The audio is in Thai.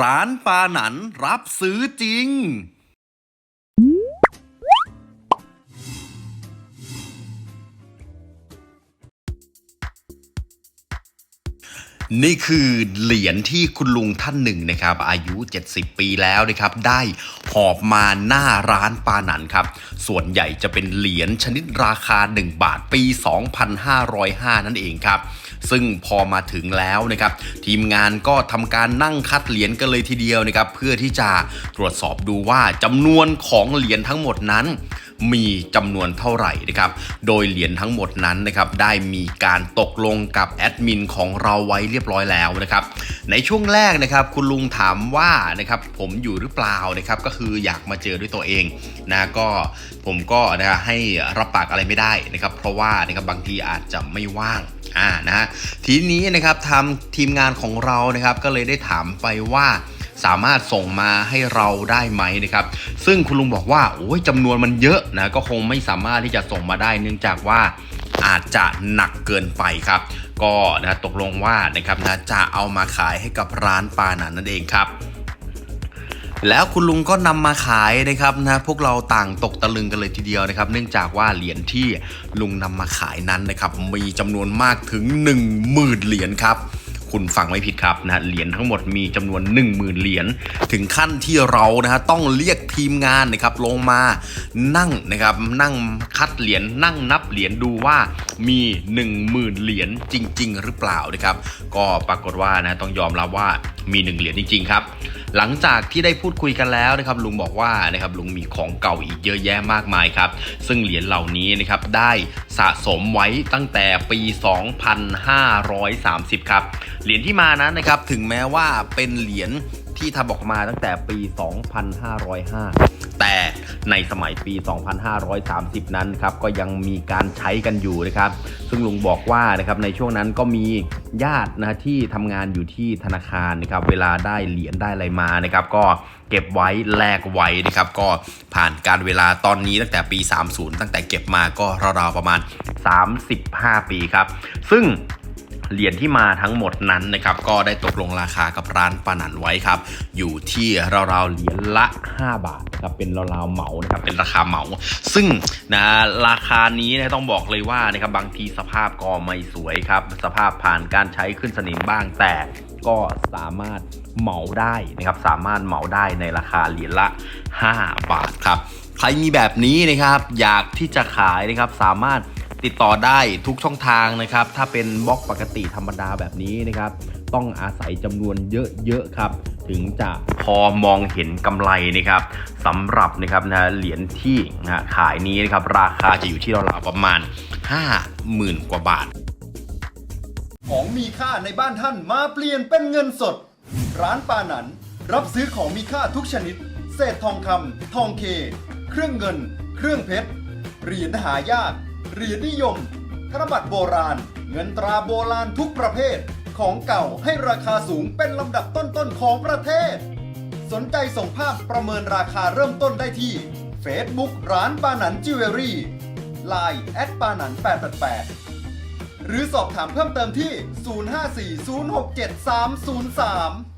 ร้านปาหนันรับซื้อจริง นี่คือเหรียญที่คุณลุงท่านหนึ่งนะครับ อายุ 70 ปีแล้วนะครับ ได้หอบมาหน้าร้านปาหนันครับ ส่วนใหญ่จะเป็นเหรียญชนิดราคา 1 บาทปี 2505 นั่นเองครับ ซึ่งพอมาถึงแล้วนะครับ ทีมงานก็ทำการนั่งคัดเหรียญกันเลยทีเดียวนะครับ เพื่อที่จะตรวจสอบดูว่าจำนวนของเหรียญทั้งหมดนั้น มีจำนวนเท่าไหร่นะครับ โดยเหรียญทั้งหมดนั้นนะครับได้มีการตกลงกับแอดมินของเราไว้เรียบร้อยแล้วนะครับ ในช่วงแรกนะครับคุณลุงถามว่านะครับผมอยู่หรือเปล่านะครับก็คืออยากมาเจอด้วยตัวเองนะก็ผมก็นะให้รับปากอะไรไม่ได้นะครับ เพราะว่านะครับบางทีอาจจะไม่ว่างอ่านะฮะทีนี้นะครับทำทีมงานของเรานะครับก็เลยได้ถามไปว่า สามารถส่งมาให้เราได้ไหมนะครับ ซึ่งคุณลุงบอกว่าโอ้ยจำนวนมันเยอะนะก็คงไม่สามารถที่จะส่งมาได้ เนื่องจากว่าอาจจะหนักเกินไปครับ ก็นะตกลงว่านะครับนะจะเอามาขายให้กับร้านปาหนันนั่นเองครับแล้วคุณลุงก็นำมาขายนะครับนะพวกเราต่างตกตะลึงกันเลยทีเดียวนะครับ เนื่องจากว่าเหรียญที่ลุงนำมาขายนั้นนะครับมีจำนวนมากถึง 1 0,000 เหรียญครับ คุณฟังไม่ผิดครับนะเหรียญทั้งหมดมีจำนวน 1 0,000 เหรียญถึงขั้นที่เรานะฮะต้องเรียกทีมงานนะครับลงมานั่งนะครับนั่งคัดเหรียญนั่งนับเหรียญดูว่า มี 10,000 เหรียญจริง ๆ หรือเปล่านะครับ ก็ปรากฏว่านะต้องยอมรับว่ามี 1 เหรียญจริง ๆ ครับ หลังจากที่ได้พูดคุยกันแล้วนะครับ ลุงบอกว่านะครับลุงมีของเก่าอีกเยอะแยะมากมายครับ ซึ่งเหรียญเหล่านี้นะครับได้สะสมไว้ตั้งแต่ปี 2530 ครับ เหรียญที่มานั้นนะครับถึงแม้ว่าเป็นเหรียญ ที่ทำออกมาตั้งแต่ปี 2505 แต่ในสมัยปี 2530 นั้นครับก็ยังมีการใช้กันอยู่นะครับ ซึ่งลุงบอกว่านะครับในช่วงนั้นก็มีญาตินะที่ทำงานอยู่ที่ธนาคารนะครับ เวลาได้เหรียญได้อะไรมานะครับ ก็เก็บไว้แลกไว้นะครับ ก็ผ่านการเวลาตอนนี้ตั้งแต่ปี 30 ตั้งแต่เก็บมาก็ราวๆประมาณ 35 ปีครับ ซึ่ง เหรียญที่มาทั้งหมดนั้นนะครับก็ได้ตกลงราคากับร้านปานันไว้ครับ อยู่ที่ราวๆเหรียญละ 5 บาทครับเป็นราวๆเหมานะครับเป็นราคาเหมา ซึ่งนะราคานี้นะต้องบอกเลยว่านะครับบางทีสภาพก็ไม่สวยครับ สภาพผ่านการใช้ขึ้นสนิมบ้างแต่ก็สามารถเหมาได้นะครับสามารถเหมาได้ในราคาเหรียญละ 5 บาทครับ ใครมีแบบนี้นะครับอยากที่จะขายนะครับสามารถ ติดต่อได้ทุกช่องทางนะครับ ถ้าเป็นบล็อกปกติธรรมดาแบบนี้นะครับ ต้องอาศัยจำนวนเยอะๆครับ ถึงจะพอมองเห็นกำไรนะครับสำหรับนะครับนะเหรียญที่นะขายนี้นะครับ ราคาจะอยู่ที่ราวๆประมาณ 50,000 กว่าบาท ของมีค่าในบ้านท่านมาเปลี่ยนเป็นเงินสด ร้านปาหนันรับซื้อของมีค่าทุกชนิด เศษทองคำทองเค เครื่องเงิน เครื่องเพชรเหรียญหายาก เหรียญนิยม ธนบัตรโบราณ เงินตราโบราณทุกประเภท ของเก่าให้ราคาสูงเป็นลำดับต้นๆของประเทศ สนใจส่งภาพประเมินราคาเริ่มต้นได้ที่ Facebook ร้านปานันจิวเวลรี่ Line แอดปานัน888 หรือสอบถามเพิ่มเติมที่ 054 067 303